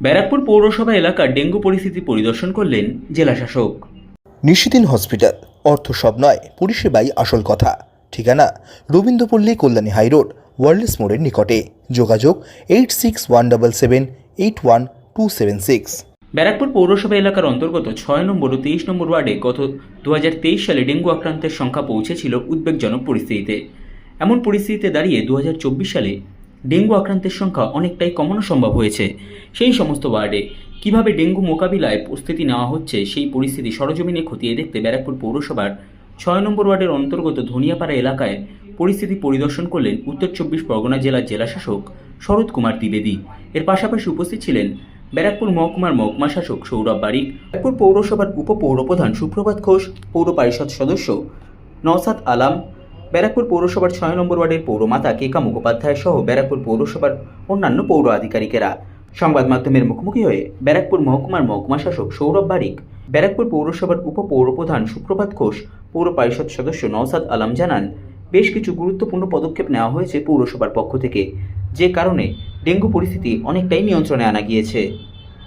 ব্যারাকপুর পৌরসভা এলাকার ডেঙ্গু পরিস্থিতি পরিদর্শন করলেন জেলাশাসক। নিশিদিন হসপিটাল অর্থ সব নয় পরিষেবাই আসল কথা। ঠিকানা রবীন্দ্রপল্লী কল্যাণী হাইরোড ওয়ার্ল্ডস মোড়ের নিকটে। যোগাযোগ eight six one double seven eight one two seven six Barrackpore পৌরসভা এলাকার অন্তর্গত ছয় নম্বর ও তেইশ নম্বর ওয়ার্ডে গত দু হাজার তেইশ সালে ডেঙ্গু আক্রান্তের সংখ্যা পৌঁছেছিল উদ্বেগজনক পরিস্থিতিতে। এমন পরিস্থিতিতে দাঁড়িয়ে দু হাজার চব্বিশ সালে ডেঙ্গু আক্রান্তের সংখ্যা অনেকটাই কমানো সম্ভব হয়েছে। সেই সমস্ত ওয়ার্ডে কীভাবে ডেঙ্গু মোকাবিলায় প্রস্তুতি নেওয়া হচ্ছে, সেই পরিস্থিতি সরজমিনে খতিয়ে দেখতে ব্যারাকপুর পৌরসভার ছয় নম্বর ওয়ার্ডের অন্তর্গত ধনিয়াপাড়া এলাকায় পরিস্থিতি পরিদর্শন করলেন উত্তর চব্বিশ পরগনা জেলার জেলাশাসক শরৎ কুমার দ্বিবেদী। এর পাশাপাশি উপস্থিত ছিলেন ব্যারাকপুর মহকুমার মহকুমা শাসক সৌরভ বারিক, ব্যারাকপুর পৌরসভার উপপৌরপ্রধান সুপ্রভাত ঘোষ, পৌর পরিষদ সদস্য নওসাদ আলাম ব্যারাকপুর পৌরসভার ছয় নম্বর ওয়ার্ডের পৌরমাতা কেকা মুখোপাধ্যায় সহ ব্যারাকপুর পৌরসভার অন্যান্য পৌর আধিকারিকেরা। সংবাদ মাধ্যমের মুখোমুখি হয়ে ব্যারাকপুর মহকুমার মহকুমা শাসক সৌরভ বারিক, ব্যারাকপুর পৌরসভার উপপৌরপ্রধান সুপ্রভাত ঘোষ, পৌর পরিষদ সদস্য নওসাদ আলম জানান, বেশ কিছু গুরুত্বপূর্ণ পদক্ষেপ নেওয়া হয়েছে পৌরসভার পক্ষ থেকে। যে কারণে ডেঙ্গু পরিস্থিতি অনেকটাই নিয়ন্ত্রণে আনা গিয়েছে।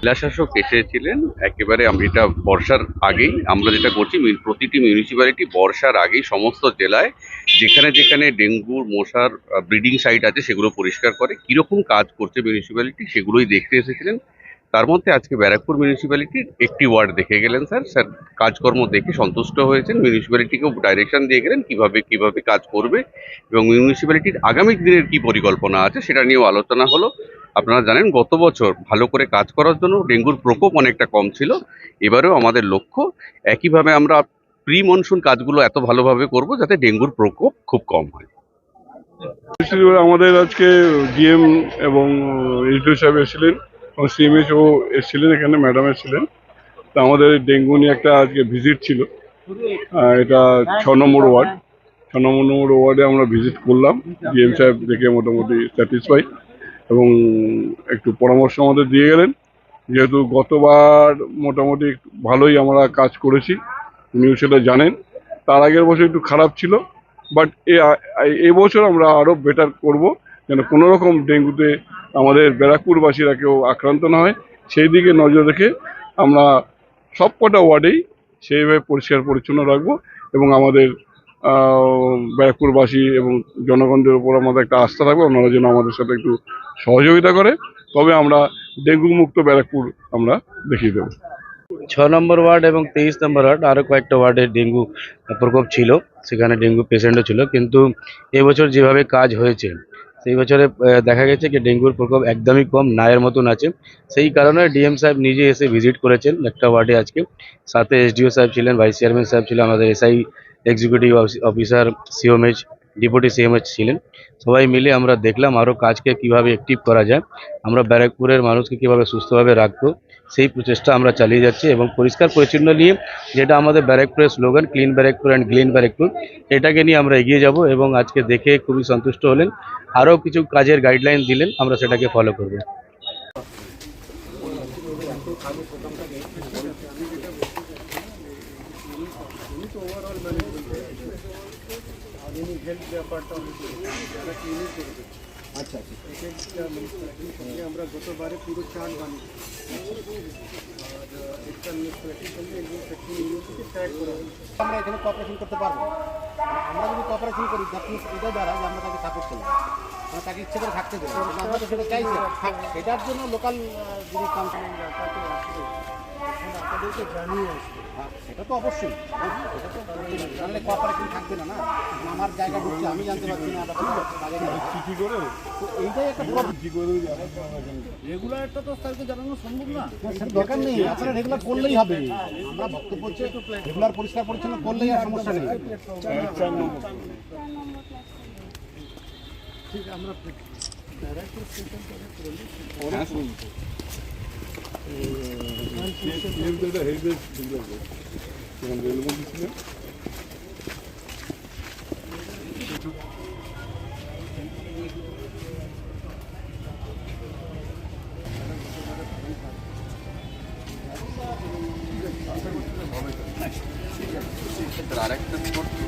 জেলাশাসক এসেছিলেন, একেবারে এটা বর্ষার আগেই, আমরা যেটা করছি প্রতিটি মিউনিসিপ্যালিটি বর্ষার আগেই সমস্ত জেলায় যেখানে যেখানে ডেঙ্গুর মশার ব্রিডিং সাইট আছে, সেগুলো পরিষ্কার করে কীরকম কাজ করছে মিউনিসিপ্যালিটি সেগুলোই দেখতে এসেছিলেন। তার মধ্যে আজকে ব্যারাকপুর মিউনিসিপ্যালিটির একটি ওয়ার্ড দেখে গেলেন স্যার। স্যার, কাজকর্ম দেখে সন্তুষ্ট হয়েছেন মিউনিসিপ্যালিটিকেও ডাইরেকশন দিয়ে গেলেন, কীভাবে কীভাবে কাজ করবে এবং মিউনিসিপ্যালিটির আগামী দিনের কি পরিকল্পনা আছে, সেটা নিয়েও আলোচনা হলো। আপনারা জানেন, গত বছর ভালো করে কাজ করার জন্য ডেঙ্গুর প্রকোপ অনেকটা কম ছিল। এবারেও আমাদের লক্ষ্য একইভাবে আমরা প্রি মনসুন কাজগুলো এত ভালোভাবে করব যাতে ডেঙ্গুর প্রকোপ খুব কম হয়। আমাদের আজকে ডিএম এবং এসডিও সাহেব এসেছিলেন এবং সিএমএইচও এসেছিলেন, এখানে ম্যাডাম এসেছিলেন। তা আমাদের ডেঙ্গু নিয়ে একটা আজকে ভিজিট ছিল। এটা ছ নম্বর ওয়ার্ড। ছ নম্বর ওয়ার্ডে আমরা ভিজিট করলাম। ডিএম সাহেব দেখে মোটামুটি স্যাটিসফাই। এবং একটু পরামর্শ আমাদের দিয়ে গেলেন। যেহেতু গতবার মোটামুটি ভালোই আমরা কাজ করেছি, উনিও সেটা জানেন। তার আগের বছর একটু খারাপ ছিল বাট এবছর আমরা আরও বেটার করব, যেন কোনো রকম ডেঙ্গুতে আমাদের ব্যারাকপুরবাসীরা কেউ আক্রান্ত না হয়। সেই দিকে নজর রেখে আমরা সব কটা ওয়ার্ডেই সেইভাবে পরিষ্কার পরিচ্ছন্ন রাখব এবং আমাদের ব্যারাকপুরবাসী এবং জনগণদের উপর আমাদের একটা আস্থা থাকবে, ওনারা যেন আমাদের সাথে একটু সহযোগিতা করে। তবে আমরা ডেঙ্গু মুক্ত ব্যারাকপুর আমরা দেখিয়ে দেবো। ছ নম্বর ওয়ার্ড এবং তেইশ নম্বর ওয়ার্ড আরও কয়েকটা ওয়ার্ডে ডেঙ্গু প্রকোপ ছিল, সেখানে ডেঙ্গু পেশেন্টও ছিল। কিন্তু এবছর যেভাবে কাজ হয়েছে, সেই বছরে দেখা গেছে যে ডেঙ্গুর প্রকোপ একদমই কম, নায়ের মতন আছে। সেই কারণে ডিএম সাহেব নিজে এসে ভিজিট করেছেন একটা ওয়ার্ডে আজকে। সাথে এসডিও সাহেব ছিলেন, ভাইস চেয়ারম্যান সাহেব ছিলেন আমাদের SI executive officer CMOH deputy CMH ছিলেন। সবাই মিলে আমরা দেখলাম আরও কাজকে কীভাবে অ্যাক্টিভ করা যায়। আমরা ব্যারাকপুরের মানুষকে কীভাবে সুস্থভাবে রাখব, সেই প্রচেষ্টা আমরা চালিয়ে যাচ্ছি এবং পরিষ্কার পরিচ্ছন্ন নিয়ে যেটা আমাদের ব্যারাকপুরের slogan clean Barrackpore and green Barrackpore এটাকে নিয়ে আমরা এগিয়ে যাব এবং আজকে দেখে খুবই সন্তুষ্ট হলেন। আরও কিছু কাজের গাইডলাইন দিলেন, আমরা সেটাকে ফলো করব। আমরা গতবারে পুরো চার্ট বানিয়েছি আমরা এখানে কপারেশন করতে পারব। আমরা যদি কপারেশন করি এটা দ্বারা যে আমরা তাকে সাপোর্ট করলাম আমরা তাকে ইচ্ছে করে থাকতে দেবো আমরা তো সেটা চাইছি এটার জন্য লোকাল যিনি কাউন্সিলিং আপনাদেরকে জানিয়ে হ্যাঁ, সেটা তো অবশ্যই। হ্যাঁ, সেটা তো জানলে থাকবে না না? আমার জায়গা ঢুকছে আমি জানতে পারছি না চিঠি করে? তো এইটাই একটা প্রবলেম রেগুলারটা তো স্যারকে জানানো সম্ভব না। স্যার দরকার নেই। আপনারা রেগুলার করলেই হবে। আমরা বক্তব্য হচ্ছে রেগুলার পরিষ্কার পরিচ্ছন্ন করলেই আর সমস্যা নেই। ঠিক আমরা সিএমতে এটা হেরিটেজ লাগবে যেমন রেলমন্ত্রী ছিলেন আরেকটা